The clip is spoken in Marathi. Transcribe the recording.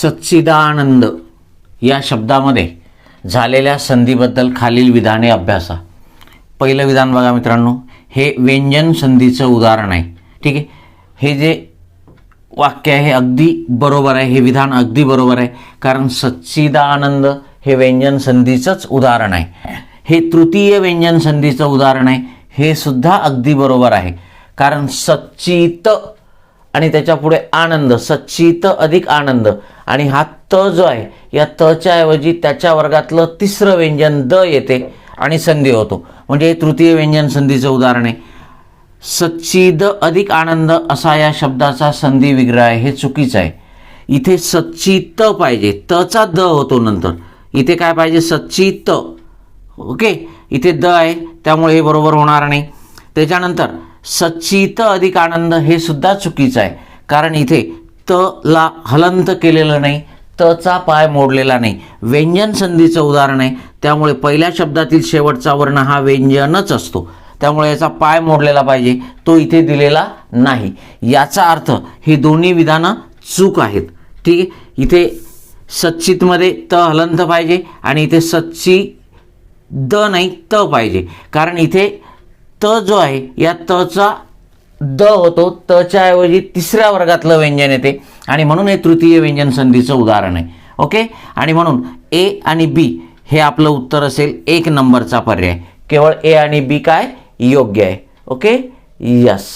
सच्चिदानंद या शब्दामध्ये झालेल्या संधीबद्दल खालील विधाने अभ्यासा. पहिलं विधान बघा मित्रांनो हे व्यंजन संधीचं उदाहरण आहे. ठीक आहे? हे जे वाक्य आहे हे अगदी बरोबर आहे. हे विधान अगदी बरोबर आहे. कारण सच्चिदानंद हे व्यंजन संधीचंच उदाहरण आहे. हे तृतीय व्यंजन संधीचं उदाहरण आहे. हे सुद्धा अगदी बरोबर आहे. कारण सच्चित आणि त्याच्यापुढे आनंद सच्चित अधिक आनंद. आणि हा त जो आहे या तच्या ऐवजी त्याच्या वर्गातलं तिसरं व्यंजन द येते आणि संधी होतो. म्हणजे हे तृतीय व्यंजन संधीचं उदाहरण आहे. सच्चिद अधिक आनंद असा या शब्दाचा संधी विग्रह आहे हे चुकीचं आहे. इथे सच्चित पाहिजे. तचा द होतो नंतर. इथे काय पाहिजे? सच्चित. ओके? इथे द आहे त्यामुळे हे बरोबर होणार नाही. त्याच्यानंतर सचित अधिक आनंद हे सुद्धा चुकीचं आहे. कारण इथे त ला हलंत केलेलं नाही तचा पाय मोडलेला नाही. व्यंजन संधीचं उदाहरण आहे. त्यामुळे पहिल्या शब्दातील शेवटचा वर्ण हा व्यंजनच असतो. त्यामुळे याचा पाय मोडलेला पाहिजे तो इथे दिलेला नाही. याचा अर्थ ही दोन्ही विधानं चूक आहेत. ठीक आहे? इथे सच्चितमध्ये त हलंत पाहिजे आणि इथे सच्ची द नाही त पाहिजे. कारण इथे त जो आहे या तचा द होतो. तच्या ऐवजी तिसऱ्या वर्गातलं व्यंजन येते आणि म्हणून हे तृतीय व्यंजन संधीचं उदाहरण आहे. ओके? आणि म्हणून ए आणि बी हे आपलं उत्तर असेल एक नंबरचा पर्याय. केवळ ए आणि बी काय? योग्य आहे. ओके? यस.